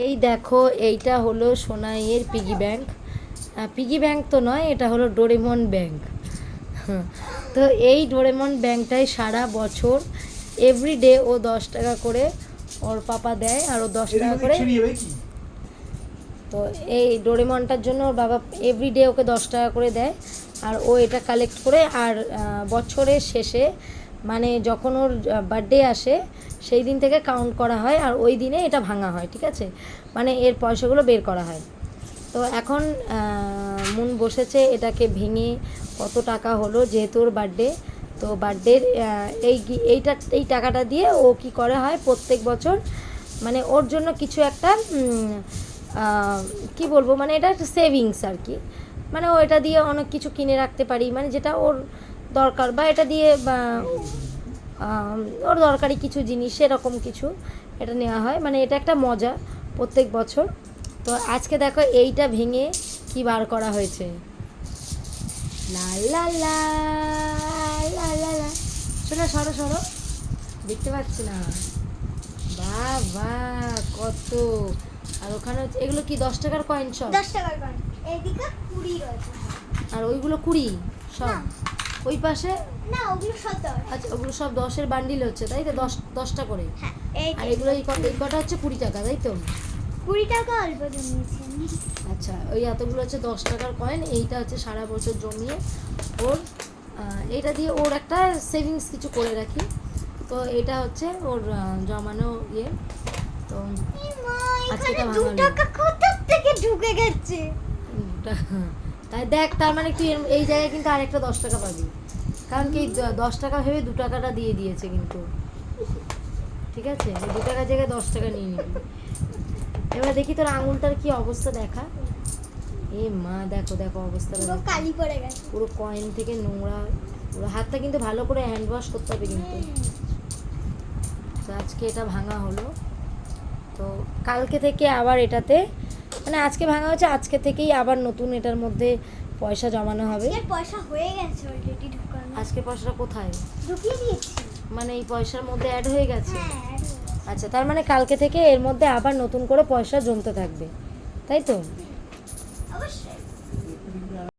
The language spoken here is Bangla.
এই দেখো এইটা হলো সোনাইয়ের পিগি ব্যাংক পিগি ব্যাংক তো নয় এটা হলো ডোরেমন ব্যাংক তো এই ডোরেমন ব্যাংকটাই সারা বছর এভরিডে ও দশ টাকা করে ওর পাপা দেয় আর ও দশ টাকা করে তো এই ডোরেমনটার জন্য ওর বাবা এভরিডে ওকে দশ টাকা করে দেয় আর ও এটা কালেক্ট করে আর বছরের শেষে মানে যখন ওর বার্থডে আসে সেই দিন থেকে কাউন্ট করা হয় আর ওই দিনে এটা ভাঙা হয়, ঠিক আছে? মানে এর পয়সাগুলো বের করা হয়। তো এখন মুন বসেছে এটাকে ভেঙে কত টাকা হলো যেহেতু ওর বার্থডে তো বার্থডের এই এইটা, এই টাকাটা দিয়ে ও কি করে হয় প্রত্যেক বছর মানে ওর জন্য কিছু একটা কি বলব মানে এটা একটা সেভিংস আর কি। মানে ও এটা দিয়ে অনেক কিছু কিনে রাখতে পারি মানে যেটা ওর দরকার বা এটা দিয়ে ওর দরকারি কিছু জিনিস এরকম কিছু এটা নেওয়া হয়। মানে এটা একটা মজা প্রত্যেক বছর। তো আজকে দেখো এইটা ভেঙে কি বার করা হয়েছে। লা লা লা লা লা লা। শোনো সরো সরো। দেখতে পাচ্ছি না। বাহ বাহ কত। আর ওখানে হচ্ছে এগুলো কি দশ টাকার কয়েন সব দশ টাকার কয়েন এইদিকে কুড়ি রয়েছে। আর ওইগুলো কুড়ি? সব। ওই পাশে? না ওগুলো সব দশ। আচ্ছা ওগুলো সব দশের বান্ডিল হচ্ছে তাই তো? দশ দশটা করে। হ্যাঁ আর এগুলো এই কটা হচ্ছে কুড়ি টাকা তাই তো? কুড়ি টাকা অল্প জমিয়েছি আচ্ছা ওই এতগুলো হচ্ছে দশ টাকার কয়েন এইটা হচ্ছে সারা বছর জমিয়ে ওর এইটা দিয়ে ওর একটা সেভিংস কিছু করে রাখি। তো এটা হচ্ছে ওর জমানো ইয়ে। তো আজকে এটা দু টাকা কোথা থেকে ঢুকে গেছে? তাই দেখ তার মানে তুই এই জায়গায় কিন্তু আরেকটা দশ টাকা পাবি। কারণ কি দশ টাকা ভেবে দু টাকাটা দিয়ে দিয়েছে কিন্তু। ঠিক আছে? দু টাকার জায়গায় দশ টাকা নিয়ে নিবি। এবার দেখি তোর আঙুলটার কি অবস্থা দেখা। এ মা দেখো দেখো অবস্থা পুরো কালি পড়ে গেছে। পুরো কয়েন থেকে নোংরা পুরো হাতটা কিন্তু ভালো করে হ্যান্ড ওয়াশ করতে হবে কিন্তু। তো আজকে এটা ভাঙা হলো। তো কালকে থেকে আবার এটাতে মানে আজকে ভাঙা হচ্ছে আজকে থেকেই আবার নতুন এটার মধ্যে পয়সা জমানো হবে। পয়সা হয়ে গেছে অলরেডি ঢুকানো। আজকে পয়সাটা কোথায়? ঢুকিয়ে দিয়েছি। মানে এই পয়সার মধ্যে অ্যাড হয়ে গেছে? আচ্ছা তার মানে কালকে থেকে এর মধ্যে আবার নতুন করে পয়সা জমতে থাকবে। তাই তো? অবশ্যই।